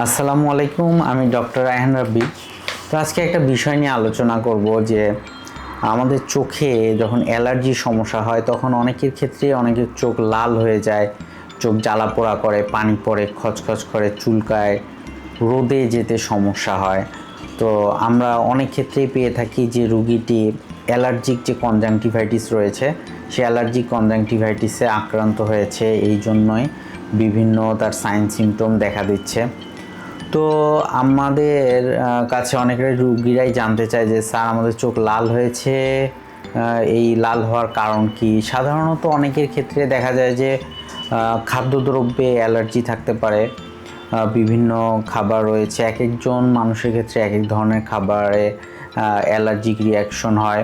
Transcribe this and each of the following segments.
আসসালামু আলাইকুম, আমি ডক্টর রায়হান রাব্বি। তো আজকে একটা বিষয় নিয়ে আলোচনা করব যে আমাদের চোখে যখন অ্যালার্জির সমস্যা হয়, তখন অনেকের ক্ষেত্রে অনেকের চোখ লাল হয়ে যায়, চোখ জ্বালা পোড়া করে, পানি পড়ে, খচখচ করে, চুলকায়, রোদে যেতে সমস্যা হয়। তো আমরা অনেক ক্ষেত্রেই পেয়ে থাকি যে রুগীটি অ্যালার্জিক যে কনজাংটিভাইটিস রয়েছে, সে অ্যালার্জিক কনজাংটিভাইটিসে আক্রান্ত হয়েছে। এই জন্যই বিভিন্ন তার সাইন সিমটম দেখা দিচ্ছে। তো আমাদের কাছে অনেক রুগীরাই জানতে চায় যে, স্যার, আমাদের চোখ লাল হয়েছে এই লাল হওয়ার কারণ কি? সাধারণত অনেকের ক্ষেত্রে দেখা যায় যে খাদ্যদ্রব্যে অ্যালার্জি থাকতে পারে বিভিন্ন খাবার রয়েছে। এক একজন মানুষের ক্ষেত্রে এক এক ধরনের খাবারে অ্যালার্জিক রিয়াকশন হয়।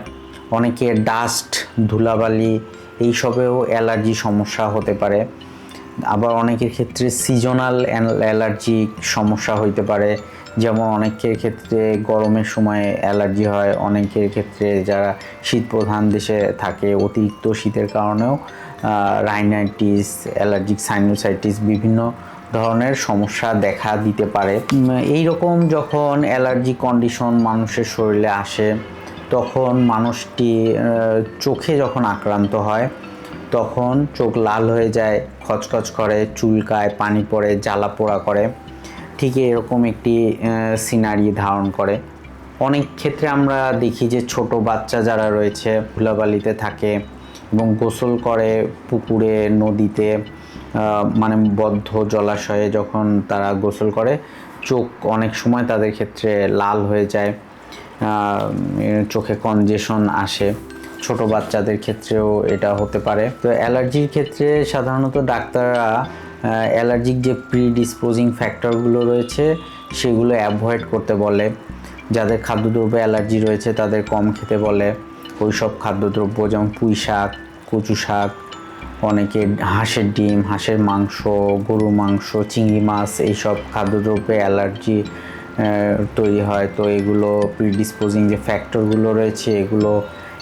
অনেকের ডাস্ট, ধুলাবালি, এইসবেও অ্যালার্জি সমস্যা হতে পারে। আবার অনেকের ক্ষেত্রে সিজনাল অ্যালার্জিক সমস্যা হইতে পারে। যেমন অনেকের ক্ষেত্রে গরমের সময় অ্যালার্জি হয়, অনেকের ক্ষেত্রে যারা শীত প্রধান দেশে থাকে, অতিরিক্ত শীতের কারণেও রাইনাইটিস অ্যালার্জিক সাইনোসাইটিস বিভিন্ন ধরনের সমস্যা দেখা দিতে পারে। এই রকম যখন অ্যালার্জি কন্ডিশন মানুষের শরীরে আসে, তখন মানুষটি চোখে যখন আক্রান্ত হয় তখন চোখ লাল হয়ে যায়, খচখচ করে, চুলকায়, পানি পড়ে, জ্বালা পোড়া করে। ঠিক এরকম একটি সিনারি ধারণ করে। অনেক ক্ষেত্রে আমরা দেখি যে ছোট বাচ্চা যারা রয়েছে, ধুলাবালিতে থাকে এবং গোসল করে পুকুরে, নদীতে মানে বদ্ধ জলাশয়ে যখন তারা গোসল করে, চোখ অনেক সময় তাদের ক্ষেত্রে লাল হয়ে যায় চোখে কনজেশন আসে। ছোট বাচ্চাদের ক্ষেত্রেও এটা হতে পারে। তো অ্যালার্জির ক্ষেত্রে সাধারণত ডাক্তাররা অ্যালার্জিক যে প্রিডিসপোজিং ফ্যাক্টরগুলো রয়েছে, সেগুলো অ্যাভয়েড করতে বলে। যাদের খাদ্যদ্রব্যে অ্যালার্জি রয়েছে, তাদের কম খেতে বলে। ওই সব খাদ্যদ্রব্য যেমন পুঁই শাক, কচু শাক, অনেকে হাঁসের ডিম, হাঁসের মাংস গরু মাংস, চিংড়ি মাছ, এইসব খাদ্যদ্রব্যে অ্যালার্জি তৈরি হয়। তো এগুলো প্রিডিসপোজিং যে ফ্যাক্টরগুলো রয়েছে, এগুলো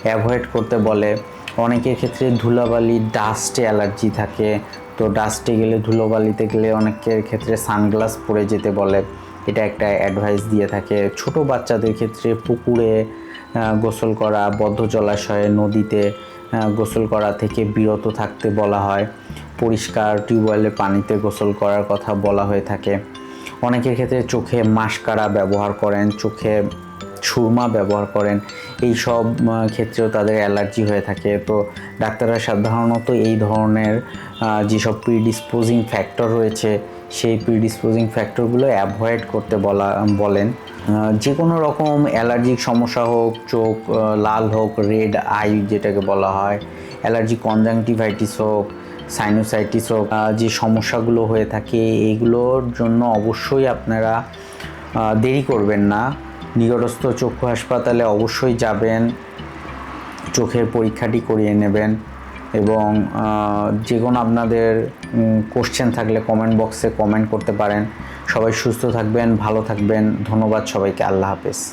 অ্যাভয়েড করতে বলে। অনেকের ক্ষেত্রে ধুলাবালি ডাস্টে অ্যালার্জি থাকে। তো ডাস্টে গেলে ধুলোবালিতে গেলে অনেকের ক্ষেত্রে সানগ্লাস পরে যেতে বলে। এটা একটা অ্যাডভাইস দিয়ে থাকে। ছোট বাচ্চাদের ক্ষেত্রে পুকুরে গোসল করা, বদ্ধ জলাশয়ে, নদীতে গোসল করা থেকে বিরত থাকতে বলা হয়। পরিষ্কার টিউবওয়েলের পানিতে গোসল করার কথা বলা হয়ে থাকে। অনেকের ক্ষেত্রে চোখে মাস্কারা ব্যবহার করেন। চোখে সুরমা ব্যবহার করেন। এই সব ক্ষেত্রেও তাদের অ্যালার্জি হয়ে থাকে। তো ডাক্তাররা সাধারণত এই ধরনের যেসব প্রিডিসপোজিং ফ্যাক্টর রয়েছে, সেই প্রিডিসপোজিং ফ্যাক্টরগুলো অ্যাভয়েড করতে বলা, বলেন। যে কোনো রকম অ্যালার্জিক সমস্যা হোক, চোখ লাল হোক রেড আই যেটাকে বলা হয়, অ্যালার্জি কনজাংটিভাইটিস হোক সাইনোসাইটিস হোক যে সমস্যাগুলো হয়ে থাকে এইগুলোর জন্য অবশ্যই আপনারা দেরি করবেন না। নিকটস্থ চক্ষু হাসপাতালে অবশ্যই যাবেন, চোখের পরীক্ষাটি করিয়ে নেবেন এবং যে কোনো আপনাদের কোশ্চেন থাকলে কমেন্ট বক্সে কমেন্ট করতে পারেন। সবাই সুস্থ থাকবেন, ভালো থাকবেন। ধন্যবাদ সবাইকে। আল্লাহ হাফেজ।